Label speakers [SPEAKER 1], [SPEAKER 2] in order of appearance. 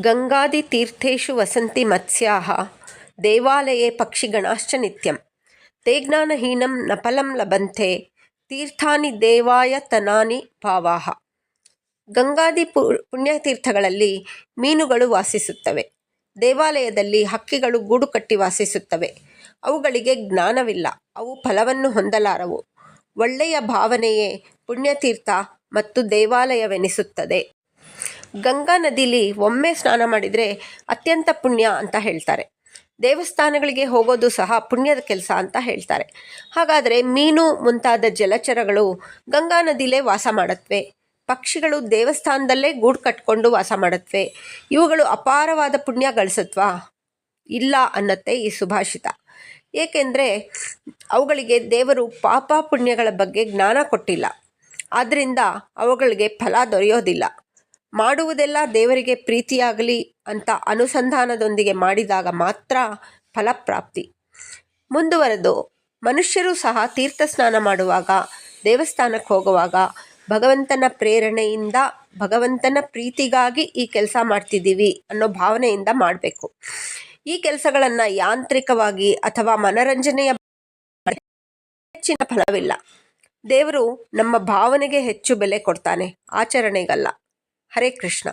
[SPEAKER 1] ಗಂಗಾದಿತೀರ್ಥೇಷು ವಸಂತಿ ಮತ್ಸ್ಯಾಹ, ದೇವಾಲಯೇ ಪಕ್ಷಿಗಣಾಶ್ಚ ನಿತ್ಯಂ. ತೇ ಜ್ಞಾನಹೀನಂ ನಫಲಂ ಫಲಂ ಲಭಂತೆ, ತೀರ್ಥಾನಿ ದೇವಾಯತನಾನಿ ಭಾವಾಹ ಗಂಗಾದಿ ಪು, ಪುಣ್ಯತೀರ್ಥಗಳಲ್ಲಿ ಮೀನುಗಳು ವಾಸಿಸುತ್ತವೆ. ದೇವಾಲಯದಲ್ಲಿ ಹಕ್ಕಿಗಳು ಗೂಡು ಕಟ್ಟಿ ವಾಸಿಸುತ್ತವೆ. ಅವುಗಳಿಗೆ ಜ್ಞಾನವಿಲ್ಲ, ಅವು ಫಲವನ್ನು ಹೊಂದಲಾರವು. ಒಳ್ಳೆಯ ಭಾವನೆಯೇ ಪುಣ್ಯತೀರ್ಥ ಮತ್ತು ದೇವಾಲಯವೆನಿಸುತ್ತದೆ. ಗಂಗಾ ನದಿಲಿ ಒಮ್ಮೆ ಸ್ನಾನ ಮಾಡಿದರೆ ಅತ್ಯಂತ ಪುಣ್ಯ ಅಂತ ಹೇಳ್ತಾರೆ. ದೇವಸ್ಥಾನಗಳಿಗೆ ಹೋಗೋದು ಸಹ ಪುಣ್ಯದ ಕೆಲಸ ಅಂತ ಹೇಳ್ತಾರೆ. ಹಾಗಾದರೆ ಮೀನು ಮುಂತಾದ ಜಲಚರಗಳು ಗಂಗಾ ನದಿಲೇ ವಾಸ ಮಾಡತ್ವೆ. ಪಕ್ಷಿಗಳು ದೇವಸ್ಥಾನದಲ್ಲೇ ಗೂಡು ಕಟ್ಕೊಂಡು ವಾಸ ಮಾಡತ್ವೆ. ಇವುಗಳು ಅಪಾರವಾದ ಪುಣ್ಯ ಗಳಿಸತ್ವಾ? ಇಲ್ಲ ಅನ್ನತ್ತೆ ಈ ಸುಭಾಷಿತ. ಏಕೆಂದರೆ ಅವುಗಳಿಗೆ ದೇವರು ಪಾಪ ಪುಣ್ಯಗಳ ಬಗ್ಗೆ ಜ್ಞಾನ ಕೊಟ್ಟಿಲ್ಲ. ಆದ್ದರಿಂದ ಅವುಗಳಿಗೆ ಫಲ ದೊರೆಯೋದಿಲ್ಲ. ಮಾಡುವುದೆಲ್ಲ ದೇವರಿಗೆ ಪ್ರೀತಿಯಾಗಲಿ ಅಂತ ಅನುಸಂಧಾನದೊಂದಿಗೆ ಮಾಡಿದಾಗ ಮಾತ್ರ ಫಲಪ್ರಾಪ್ತಿ. ಮುಂದುವರೆದು, ಮನುಷ್ಯರು ಸಹ ತೀರ್ಥ ಸ್ನಾನ ಮಾಡುವಾಗ, ದೇವಸ್ಥಾನಕ್ಕೆ ಹೋಗುವಾಗ ಭಗವಂತನ ಪ್ರೇರಣೆಯಿಂದ ಭಗವಂತನ ಪ್ರೀತಿಗಾಗಿ ಈ ಕೆಲಸ ಮಾಡ್ತಿದ್ದೀವಿ ಅನ್ನೋ ಭಾವನೆಯಿಂದ ಮಾಡಬೇಕು. ಈ ಕೆಲಸಗಳನ್ನು ಯಾಂತ್ರಿಕವಾಗಿ ಅಥವಾ ಮನರಂಜನೆಯ ಹೆಚ್ಚಿನ ಫಲವಿಲ್ಲ. ದೇವರು ನಮ್ಮ ಭಾವನೆಗೆ ಹೆಚ್ಚು ಬೆಲೆ ಕೊಡ್ತಾನೆ, ಆಚರಣೆಗಲ್ಲ. हरे कृष्णा।